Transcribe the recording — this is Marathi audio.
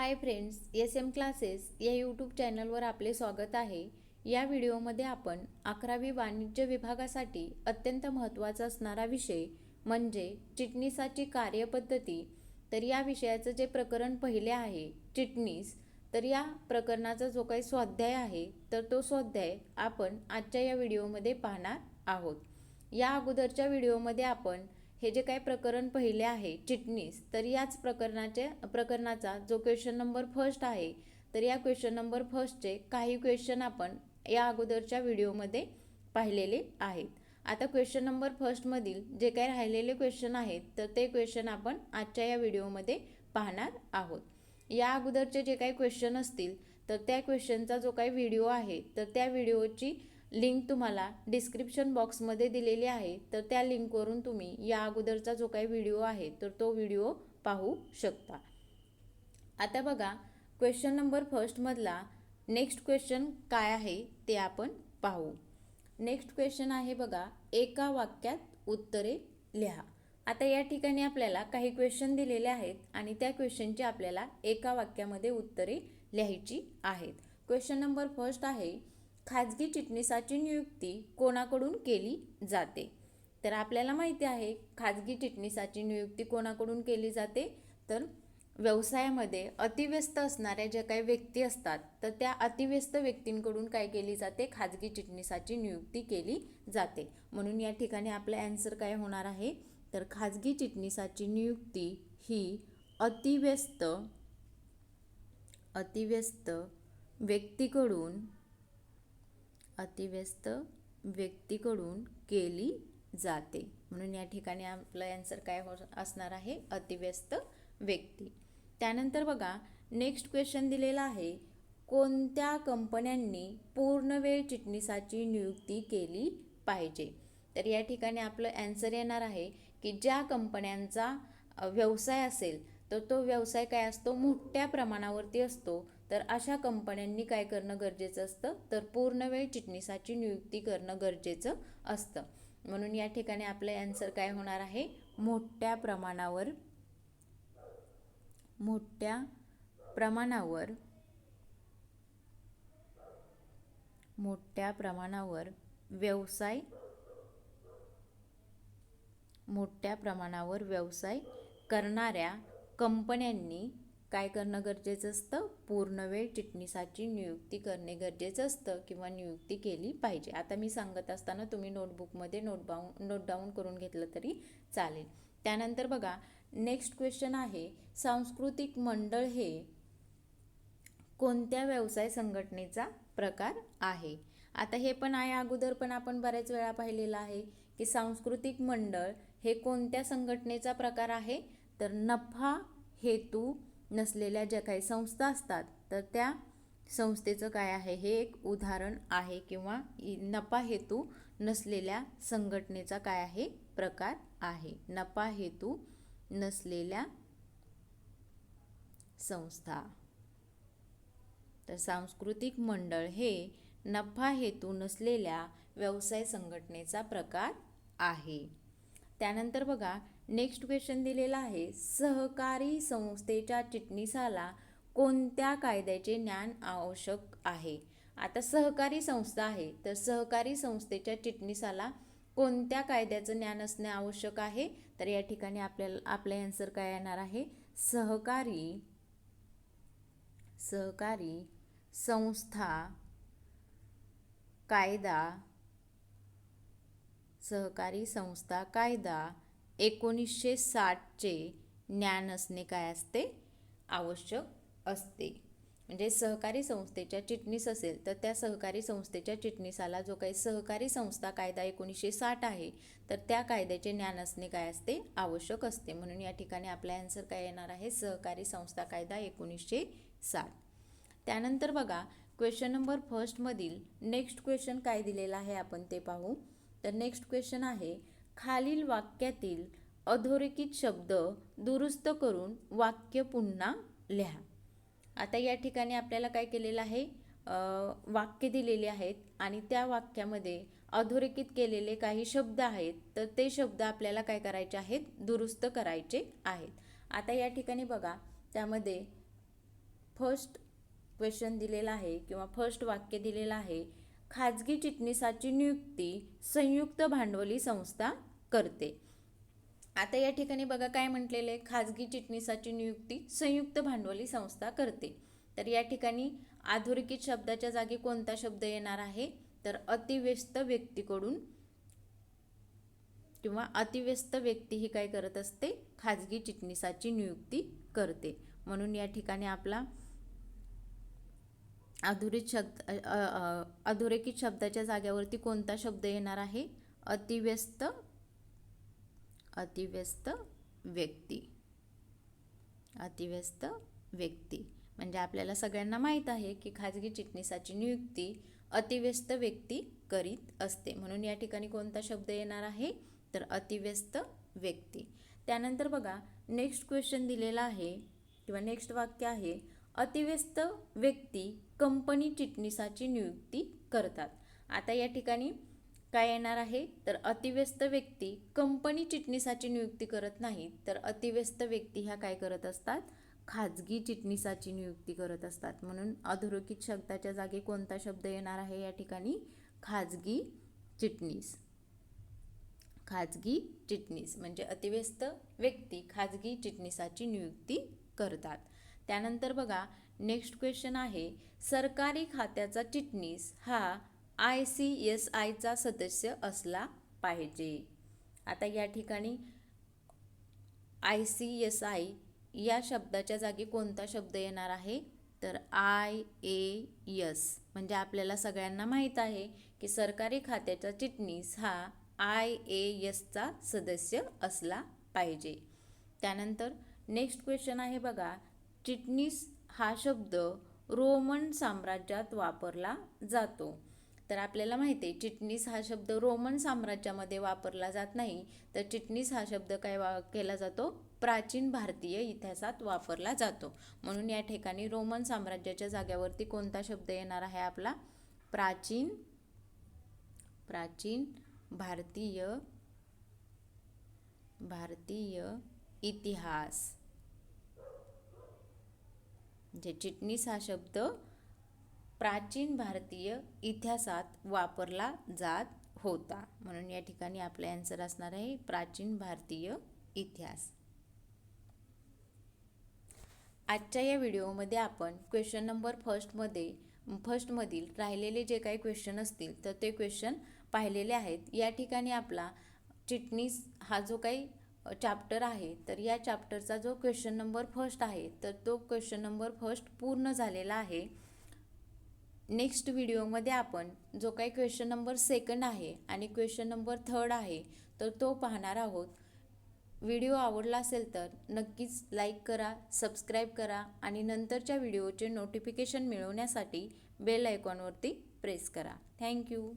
Hi friends S M classes या यूट्यूब चॅनलवर आपले स्वागत आहे. या व्हिडिओमध्ये आपण अकरावी वाणिज्य विभागासाठी अत्यंत महत्त्वाचा असणारा विषय म्हणजे चिटणीसाची कार्यपद्धती. तर या विषयाचं जे प्रकरण पहिले आहे चिटणीस तर या प्रकरणाचा जो काही स्वाध्याय आहे तर तो स्वाध्याय आपण आजच्या या व्हिडिओमध्ये पाहणार आहोत. या अगोदरच्या व्हिडिओमध्ये आपण हे जे काही प्रकरण पहिले आहे चिटणीस तर याच प्रकरणाचे प्रकरणाचा जो क्वेश्चन नंबर फर्स्ट आहे तर या क्वेश्चन नंबर फर्स्टचे काही क्वेश्चन आपण या अगोदरच्या व्हिडिओमध्ये पाहिलेले आहेत. आता क्वेश्चन नंबर फर्स्टमधील जे काही राहिलेले क्वेश्चन आहेत तर ते क्वेश्चन आपण आजच्या या व्हिडिओमध्ये पाहणार आहोत. या अगोदरचे जे काही क्वेश्चन असतील तर त्या क्वेश्चनचा जो काही व्हिडिओ आहे तर त्या व्हिडिओची लिंक तुम्हाला डिस्क्रिप्शन बॉक्समध्ये दिलेली आहे तर त्या लिंकवरून तुम्ही या अगोदरचा जो काही व्हिडिओ आहे तर तो व्हिडिओ पाहू शकता. आता बघा क्वेश्चन नंबर फर्स्टमधला नेक्स्ट क्वेश्चन काय आहे ते आपण पाहू. नेक्स्ट क्वेश्चन आहे बघा एका वाक्यात उत्तरे लिहा. आता या ठिकाणी आपल्याला काही क्वेश्चन दिलेले आहेत आणि त्या क्वेश्चनची आपल्याला एका वाक्यामध्ये उत्तरे लिहायची आहेत. क्वेश्चन नंबर फर्स्ट आहे खाजगी चिटणीसाची नियुक्ती कोणाकडून केली जाते? तर आपल्याला माहिती आहे खाजगी चिटणीसाची नियुक्ती कोणाकडून केली जाते? तर व्यवसायामध्ये अतिव्यस्त असणाऱ्या ज्या काही व्यक्ती असतात तर त्या अतिव्यस्त व्यक्तींकडून काय केली जाते? खाजगी चिटणीसाची नियुक्ती केली जाते. म्हणून या ठिकाणी आपलं ॲन्सर काय होणार आहे? तर खाजगी चिटणीसाची नियुक्ती ही अतिव्यस्त अतिव्यस्त व्यक्तीकडून अतिव्यस्त व्यक्तीकडून केली जाते. म्हणून या ठिकाणी आपलं ॲन्सर काय हो असणार आहे? अतिव्यस्त व्यक्ती. त्यानंतर बघा नेक्स्ट क्वेश्चन दिलेला आहे कोणत्या कंपन्यांनी पूर्णवेळ चिटणीसाची नियुक्ती केली पाहिजे? तर या ठिकाणी आपलं ॲन्सर येणार आहे की ज्या कंपन्यांचा व्यवसाय असेल तर तो व्यवसाय काय असतो? मोठ्या प्रमाणावरती असतो. तर अशा कंपन्यांनी काय करणं गरजेचं असतं? तर पूर्णवेळ चिटणीसाची नियुक्ती करणं गरजेचं असतं. म्हणून या ठिकाणी आपलं ॲन्सर काय होणार आहे? मोठ्या प्रमाणावर मोठ्या प्रमाणावर मोठ्या प्रमाणावर व्यवसाय मोठ्या प्रमाणावर व्यवसाय करणाऱ्या कंपन्यांनी काय करणं गरजेचं असतं? पूर्ण वेळ चिटणीसाची नियुक्ती करणे गरजेचं असतं किंवा नियुक्ती केली पाहिजे. आता मी सांगत असताना तुम्ही नोटबुकमध्ये नोट डाऊन नोट डाऊन करून घेतलं तरी चालेल. त्यानंतर बघा नेक्स्ट क्वेश्चन आहे सांस्कृतिक मंडळ हे कोणत्या व्यवसाय संघटनेचा प्रकार आहे? आता हे पण आहे अगोदर पण आपण बऱ्याच वेळा पाहिलेलं आहे की सांस्कृतिक मंडळ हे कोणत्या संघटनेचा प्रकार आहे? तर नफा हेतू नसलेल्या ज्या काही संस्था असतात तर त्या संस्थेचं काय आहे? हे एक उदाहरण आहे किंवा नफा हेतू नसलेल्या संघटनेचा काय आहे? प्रकार आहे. नफा हेतू नसलेल्या संस्था. तर सांस्कृतिक मंडळ हे नफा हेतू नसलेल्या व्यवसाय संघटनेचा प्रकार आहे. त्यानंतर बघा नेक्स्ट क्वेश्चन दिलेला आहे सहकारी संस्थेच्या चिटणीसाला कोणत्या कायद्याचे ज्ञान आवश्यक आहे? आता सहकारी संस्था आहे तर सहकारी संस्थेच्या चिटणीसाला कोणत्या कायद्याचं ज्ञान असणे आवश्यक आहे? तर या ठिकाणी आपल्याला आपला आन्सर काय येणार आहे? सहकारी सहकारी संस्था कायदा सहकारी संस्था कायदा एकोणीसशे साठचे ज्ञान असणे काय असते? आवश्यक असते. म्हणजे सहकारी संस्थेच्या चिटणीस असेल तर त्या सहकारी संस्थेच्या चिटणीसाला जो काही सहकारी संस्था कायदा एकोणीसशे साठ आहे तर त्या कायद्याचे ज्ञान असणे काय असते? आवश्यक असते. म्हणून या ठिकाणी आपला ॲन्सर काय येणार आहे? सहकारी संस्था कायदा एकोणीसशे साठ. त्यानंतर बघा क्वेश्चन नंबर फर्स्टमधील नेक्स्ट क्वेश्चन काय दिलेलं आहे आपण ते पाहू. तर नेक्स्ट क्वेश्चन आहे खालील वाक्यातील अधोरेखित शब्द दुरुस्त करून वाक्य पुन्हा लिहा. आता या ठिकाणी आपल्याला काय केलेलं आहे? वाक्य दिलेले आहेत आणि त्या वाक्यामध्ये अधोरेखित केलेले काही शब्द आहेत तर ते शब्द आपल्याला काय करायचे आहेत? दुरुस्त करायचे आहेत. आता या ठिकाणी बघा त्यामध्ये फर्स्ट क्वेश्चन दिलेला आहे किंवा फर्स्ट वाक्य दिलेलं आहे. खाजगी चिटणीसाची नियुक्ती संयुक्त भांडवली संस्था करते. आता या ठिकाणी बघा काय म्हटलेलं आहे. खाजगी चिटणीसाची नियुक्ती संयुक्त भांडवली संस्था करते. तर या ठिकाणी अधोरेखित शब्दाच्या जागी कोणता शब्द येणार आहे? तर अतिव्यस्त व्यक्तीकडून किंवा अतिव्यस्त व्यक्ती ही काय करत असते? खाजगी चिटणीसाची नियुक्ती करते. म्हणून या ठिकाणी आपला अधोरेखित शब्द अधोरेखित शब्दाच्या जाग्यावरती कोणता शब्द येणार आहे? अतिव्यस्त अतिव्यस्त व्यक्ती. अतिव्यस्त व्यक्ती. म्हणजे आपल्याला सगळ्यांना माहीत आहे की खाजगी चिटणीसाची नियुक्ती अतिव्यस्त व्यक्ती करीत असते. म्हणून या ठिकाणी कोणता शब्द येणार आहे? तर अतिव्यस्त व्यक्ती. त्यानंतर बघा नेक्स्ट क्वेश्चन दिलेला आहे किंवा नेक्स्ट वाक्य आहे अतिव्यस्त व्यक्ती कंपनी चिटणीसाची नियुक्ती करतात. आता या ठिकाणी काय येणार आहे? तर अतिव्यस्त व्यक्ती कंपनी चिटणीसाची नियुक्ती करत नाहीत तर अतिव्यस्त व्यक्ती ह्या काय करत असतात? खाजगी चिटणीसाची नियुक्ती करत असतात. म्हणून अधोरेखित शब्दाच्या जागी कोणता शब्द येणार आहे या ठिकाणी? खाजगी चिटणीस. खाजगी चिटणीस म्हणजे अतिव्यस्त व्यक्ती खाजगी चिटणीसाची नियुक्ती करतात. त्यानंतर बघा नेक्स्ट क्वेश्चन आहे सरकारी खात्याचा चिटणीस हा आय सी एस आयचा सदस्य असला पाहिजे. आता या ठिकाणी आय सी एस आय या शब्दाच्या जागी कोणता शब्द येणार आहे? तर आय ए यस म्हणजे आपल्याला सगळ्यांना माहीत आहे की सरकारी खात्याचा चिटणीस हा आय ए यसचा सदस्य असला पाहिजे. त्यानंतर नेक्स्ट क्वेश्चन आहे बघा चिटणीस हा शब्द रोमन साम्राज्यात वापरला जातो. तर आपल्याला माहिती आहे चिटणीस हा शब्द रोमन साम्राज्यामध्ये वापरला जात नाही. तर चिटणीस हा शब्द काय वा केला जातो? प्राचीन भारतीय इतिहासात वापरला जातो. म्हणून या ठिकाणी रोमन साम्राज्याच्या जाग्यावरती कोणता शब्द येणार आहे आपला? प्राचीन प्राचीन भारतीय भारतीय इतिहास. जे चिटणीस हा शब्द प्राचीन भारतीय इतिहासात वापरला जात होता. म्हणून या ठिकाणी आपला ॲन्सर असणार आहे प्राचीन भारतीय इतिहास. आजच्या या व्हिडिओमध्ये आपण क्वेश्चन नंबर फर्स्टमध्ये फर्स्टमधील राहिलेले जे काही क्वेश्चन असतील तर ते क्वेश्चन पाहिलेले आहेत. या ठिकाणी आपला चिटणीस हा जो काही चॅप्टर आहे तर या चॅप्टरचा जो क्वेश्चन नंबर फर्स्ट आहे तर तो क्वेश्चन नंबर फर्स्ट पूर्ण झालेला आहे. नेक्स्ट व्हिडिओमध्ये आपण जो काही क्वेश्चन नंबर सेकंड आहे आणि क्वेश्चन नंबर थर्ड आहे तर तो पाहणार आहोत. व्हिडिओ आवडला असेल तर नक्कीच लाईक करा सबस्क्राईब करा आणि नंतरच्या व्हिडिओचे नोटिफिकेशन मिळवण्यासाठी बेल आयकॉनवरती प्रेस करा. Thank you